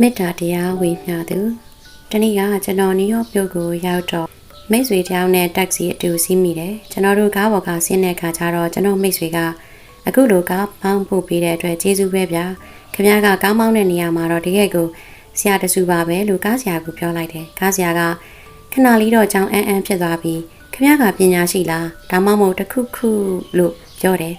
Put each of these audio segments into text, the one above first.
မေတ္တာတရားဝေမျှသူတနေ့ကကျွန်တော်နယူးယောက်မြို့ကိုရောက်တော့မိတ်ဆွေတယောက်နဲ့တက္ကစီအတူစီးမိတယ်ကျွန်တော်တို့ကားပေါ်ကဆင်းတဲ့အခါကျတော့ကျွန်တော်မိတ်ဆွေကအခုလိုကားမောင်းပို့ပေးတဲ့အတွက်ကျေးဇူးပဲဗျာခင်ဗျားကကားမောင်းတဲ့နေရာမှာတော့တကယ်ကိုဆရာတဆူပါပဲလို့ကားဆရာကပြောလိုက်တယ်ကားဆရာကခဏလေးတော့ကြောင်းအန်းအန်းဖြစ်သွားပြီးခင်ဗျားကပညာရှိလားဒါမှမဟုတ်တစ်ခုခုလို့ပြောတယ်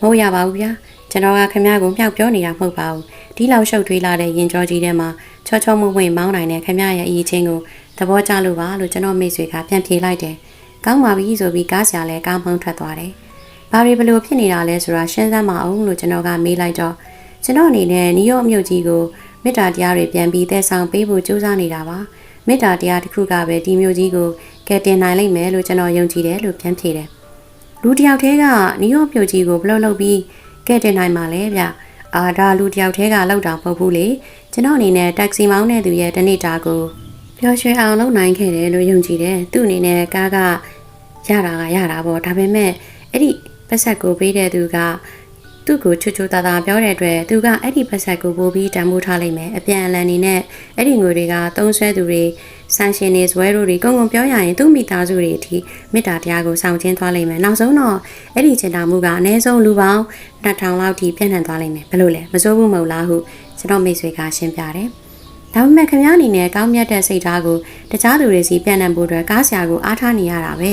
မဟုတ်ရပါဘူးဗျာ ကျွန်တော်ကခင်ဗျားကိုမြောက်ပြောနေတာမဟုတ်ပါဘူးဒီလောက်ရှုပ်ထွေးလာတဲ့ရင်ကြောကြီးထဲမှာချောချောမွေ့မွေ့မောင်းနိုင်တဲ့ခမရရဲ့အရေးချင်းကိုသဘောကျလို့ပါလို့ကျွန်တော်မိတ်ဆွေကပြန်ပြေးလိုက်တယ်။ကောင်းပါပြီဆိုပြီးကားဆရာလည်းကားမောင်းထွက်သွားတယ်။ဘာတွေဘလို့ဖြစ်နေတာလဲဆိုတာရှင်းစမ်းမအောင်လို့ကျွန်တော်ကမေးလိုက်တော့ကျွန်တော်အနေနဲ့နယူးယောက်မြို့ကြီးကိုမေတ္တာတရားတွေပြန်ပြီးသယ်ဆောင်ပေးဖို့ကြိုးစားနေတာပါ။မေတ္တာတရားတစ်ခုကပဲဒီမြို့ကြီးကိုကယ်တင်နိုင်လိမ့်မယ်လို့ကျွန်တော်ယုံကြည်တယ်လို့ပြန်ဖြေတယ်။လူတစ်ယောက်တည်းကနယူးယောက်မြို့ကြီးကိုဘယ်လိုလုပ်ပြီး ကယ်တင်နိုင်မှာလဲဗျ။အာဒါလူတယောက်တည်းကလောက်တာမဟုတ်ဘူးလေကျွန်တော်အနေနဲ့တက္ကစီမောင်းတဲ့သူရဲ့တနေ့တာကိုပျော်ရွှင်အောင်လုပ်နိုင်ခဲ့တယ်လို့ယုံကြည်တယ်သူ့အနေနဲ့ကားကရတာကရတာပေါ့ဒါပေမဲ့အဲ့ဒီပတ်ဆက်ကိုပေးတဲ့သူက သူ့ကိုချွတ်ချွတ်သားသားပြောတဲ့အတွက်သူကအဲ့ဒီပတ်ဆက်ကိုပို့ပြီးတန်ဖိုးထားလိုက်မယ်အပြန်အလှန်နေနဲ့အဲ့ဒီငွေတွေကသုံးဆွဲသူတွေဆန်ရှင်တွေဇွဲတို့တွေကုံကုံပြောရရင်သူ့မိသားစုတွေအထိမေတ္တာတရားကိုဆောင်ကျင်းသွားလိမ့်မယ်နောက်ဆုံးတော့အဲ့ဒီချင်တာမှုကအနည်းဆုံးလူပေါင်း2000လောက်ထိပြန့်နှံ့သွားလိမ့်မယ်ဘယ်လိုလဲမစိုးဘူးမဟုတ်လားဟုကျွန်တော်မိတ်ဆွေကရှင်းပြတယ်ဒါပေမဲ့ခင်ဗျားအနေနဲ့ကောင်းမြတ်တဲ့စိတ်ဓာတ်ကိုတခြားသူတွေစီပြန့်နှံ့ဖို့အတွက်ကားဆရာကိုအားထားနေရတာပဲ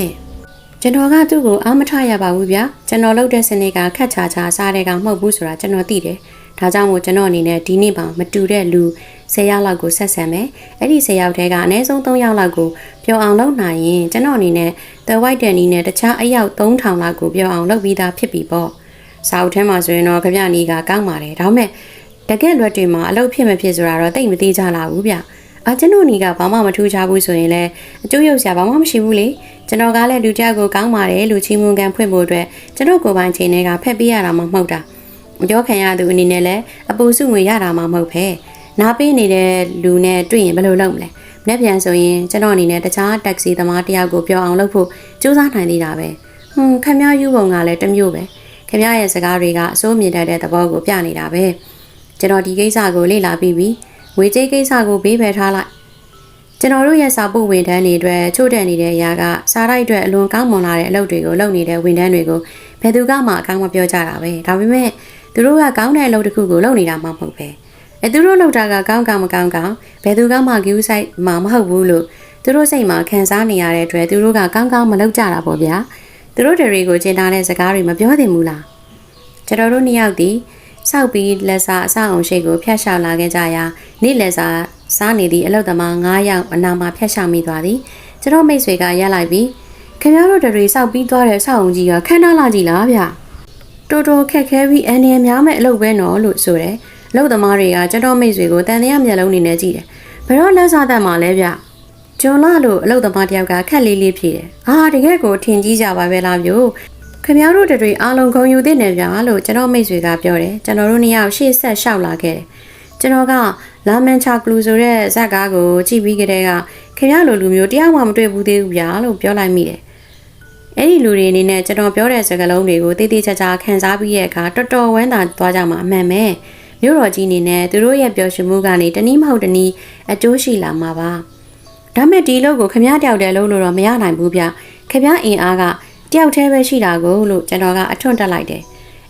ကျွန်တော်ကသူ့ကိုအားမထားရပါဘူးဗျာကျွန်တော်လုပ်တဲ့စနေကခက်ချာချာစားတဲ့ကောင်မဟုတ်ဘူးဆိုတာကျွန်တော်သိတယ်ဒါကြောင့်မို့ကျွန်တော်အနေနဲ့ဒီနေ့ပါမတူတဲ့လူ10ယောက်လောက်ကိုဆက်ဆံမယ်အဲ့ဒီ10ယောက်ထဲကအနည်းဆုံး3ယောက်လောက်ကိုပျော်အောင်လုပ်နိုင်ရင်ကျွန်တော်အနေနဲ့ The White Danny နဲ့တခြားအယောက်3000လောက်ကိုပျော်အောင်လုပ်ပြီးသားဖြစ်ပြီပေါ့စာအုပ်ထဲမှာဆိုရင်တော့ခပြနီကကောင်းပါတယ်ဒါပေမဲ့တကယ်လွက်တွေမှာအလုပ်ဖြစ်မဖြစ်ဆိုတာတော့တိတ်မသေးကြလာဘူးဗျ အာကျွန်တော်ညီကဘာမှမထူးခြားဘူးဆိုရင်လည်းအကျိုးရုပ်ဆရာဘာမှမရှိဘူးလေကျွန်တော်ကလည်းလူတယောက်ကိုကောင်းပါတယ်လို့ချီးမွမ်းကန်ဖွင့်ဖို့အတွက်ကျွန်တော်ကိုယ်ပိုင်ချိန်တွေကဖက်ပေးရတာမှမဟုတ်တာမပြောခံရသူအနေနဲ့လည်းအပူစုငွေရတာမှမဟုတ်ပဲနားပေးနေတဲ့လူနဲ့တွေ့ရင်ဘယ်လိုလုပ်မလဲမနေ့ပြန်ဆိုရင်ကျွန်တော်အနေနဲ့တခြားတက္ကစီသမားတယောက်ကိုပြောအောင်လုပ်ဖို့စူးစမ်းနိုင်သေးတာပဲဟွန်းခမရယူပုံကလည်းတစ်မျိုးပဲခမရရဲ့စကားတွေကအစိုးမြင်တတ်တဲ့သဘောကိုပြနေတာပဲကျွန်တော်ဒီကိစ္စကိုလေ့လာပြီးပြီ ငွေကြေးကိစ္စကိုဘေးဖယ်ထားလိုက်ကျွန်တော်တို့ရဲ့စာပို့ဝန်ထမ်းတွေအတွက်ချို့တဲ့နေတဲ့အရာကစားရိုက်အတွက်အလွန်ကောင်းမွန်လာတဲ့အလုပ်တွေကိုလုပ်နေတဲ့ဝန်ထမ်းတွေကိုဘယ်သူကမှအကောင်းမပြောကြတာပဲဒါပေမဲ့သူတို့ကကောင်းတဲ့အလုပ်တစ်ခုကိုလုပ်နေတာမှမဟုတ်ပဲအဲသူတို့လုပ်တာကကောင်းကောင်းမကောင်းကောင်းဘယ်သူကမှဂူးဆိုင်မှာမဟုတ်ဘူးလို့သူတို့စိတ်မှာခံစားနေရတဲ့အတွက်သူတို့ကကောင်းကောင်းမလုပ်ကြတာပေါ့ဗျာသူတို့တွေကိုကျင်ထားတဲ့စကားတွေမပြောသင့်ဘူးလားကျွန်တော်တို့နှစ်ယောက်ဒီ စောက်ပြီးလက်စာအဆောက်အုံရှိကိုဖျက်ရှောက်လာခဲ့ကြရာနေ့လက်စာစားနေသည့်အလုတ်သမား9ယောက်အနာမှာဖျက်ရှောက်မိသွားသည်ကျွန်တော်မိတ်ဆွေကရက်လိုက်ပြီးခင်ဗျားတို့တွေစောက်ပြီးသွားတဲ့အဆောက်အုံကြီးကခန်းနာလာကြည့်လားဗျတော်တော်ခက်ခဲပြီးအန်ရများမဲ့အလုပ်ပဲနော်လို့ဆိုတယ်အလုပ်သမားတွေကကျွန်တော်မိတ်ဆွေကိုတန်တရားမျက်လုံးနေနဲ့ကြည့်တယ်ဘယ်တော့လက်စားတတ်မှာလဲဗျဂျွန်လာလို့အလုပ်သမားတယောက်ကခက်လေးလေးဖြေတယ်အာတကယ်ကိုထင်ကြီးကြပါပဲလားမျိုး ခင်ဗျားတို့တွေအားလုံးဂုံယူသင့်တယ်ဗျာလို့ကျွန်တော်မိတ်ဆွေကပြောတယ်ကျွန်တော်တို့နှစ်ယောက်ရှေ့ဆက်လျှောက်လာခဲ့တယ်ကျွန်တော်ကလာမန်ချာကလူဆိုတဲ့ဇက်ကားကိုကြည့်ပြီးကြတဲ့ကခင်ဗျားလိုလူမျိုးတယောက်မှမတွေ့ဘူးသေးဘူးဗျာလို့ပြောလိုက်မိတယ်အဲ့ဒီလူတွေအနေနဲ့ကျွန်တော်ပြောတဲ့စကားလုံးတွေကိုတိတိကျကျခန်းစားပြီးရဲ့အခါတော်တော်ဝမ်းသာသွားကြမှာအမှန်ပဲမြို့တော်ကြီးအနေနဲ့သူတို့ရဲ့ပျော်ရွှင်မှုကနေတနည်းမဟုတ်တနည်းအကျိုးရှိလာမှာပါဒါမဲ့ဒီလို့ကိုခမည်းတယောက်တည်းလုံးလို့တော့မရနိုင်ဘူးဗျခမည်းအင်အားက တယောက်တည်းပဲရှိတာကိုလို့ကျွန်တော်ကအထွန့်တက်လိုက်တယ်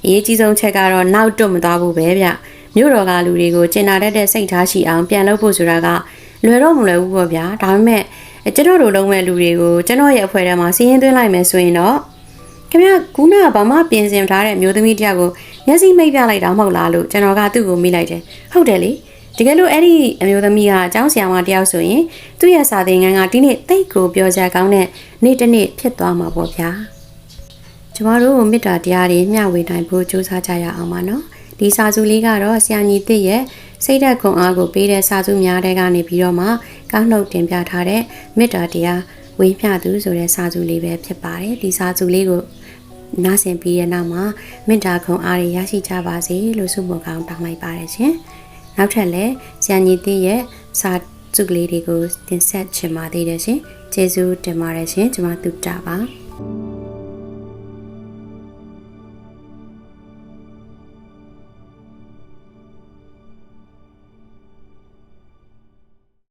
အရေးကြီးဆုံးချက်ကတော့နောက်တွတ်မသွားဘူးပဲဗျမြို့တော်ကလူတွေကိုကျင်နာတတ်တဲ့စိတ်ထားရှိအောင်ပြန်လုပ်ဖို့ဆိုတာကလွယ်တော့မလွယ်ဘူးပေါ့ဗျာဒါပေမဲ့ကျွန်တော်တို့လုံးမဲ့လူတွေကိုကျွန်တော်ရဲ့အဖွဲ့ထဲမှာစီးရင်သွင်းလိုက်မယ်ဆိုရင်တော့ခင်ဗျကူနာကဘာမှပြင်ဆင်ထားတဲ့မျိုးသမီးတယောက်ကိုမျက်စိမိတ်ပြလိုက်တာမဟုတ်လားလို့ကျွန်တော်ကသူ့ကိုမိလိုက်တယ်ဟုတ်တယ်လေ တကယ်လို့အဲ့ဒီအမျိုးသမီးဟာအကြောင်းဆရာမတယောက်ဆိုရင်သူ့ရဲ့စာသင်ခန်းကဒီနေ့တိတ်ကိုပြောကြကောင်းတဲ့နေ့တစ်နေ့ဖြစ်သွားမှာပေါ့ဗျာကျမတို့မေတ္တာတရားတွေမျှဝေနိုင်ဖို့ကြိုးစားကြရအောင်ပါနော်ဒီစာစုလေးကတော့ဆရာညီသစ်ရဲ့စိတ်ဓာတ်ခွန်အားကိုပေးတဲ့စာစုများတဲ့ကနေပြီးတော့မှကောင်းနှုတ်တင်ပြထားတဲ့မေတ္တာတရားဝေမျှသူဆိုတဲ့စာစုလေးပဲဖြစ်ပါတယ်ဒီစာစုလေးကိုနားဆင်ပြီးတဲ့နောက်မှာမေတ္တာခွန်အားတွေရရှိကြပါစေလို့ဆုမွန်ကောင်းတောင်းလိုက်ပါတယ်ရှင်။ နောက်ထပ်လည်းဆရာညီတစ်ရဲ့စာစုကလေးတွေကိုတင်ဆက်ချင်ပါသေးတယ်ရှင်ကျေးဇူးတင်ပါတယ်ရှင်ကျွန်မတူတာပါ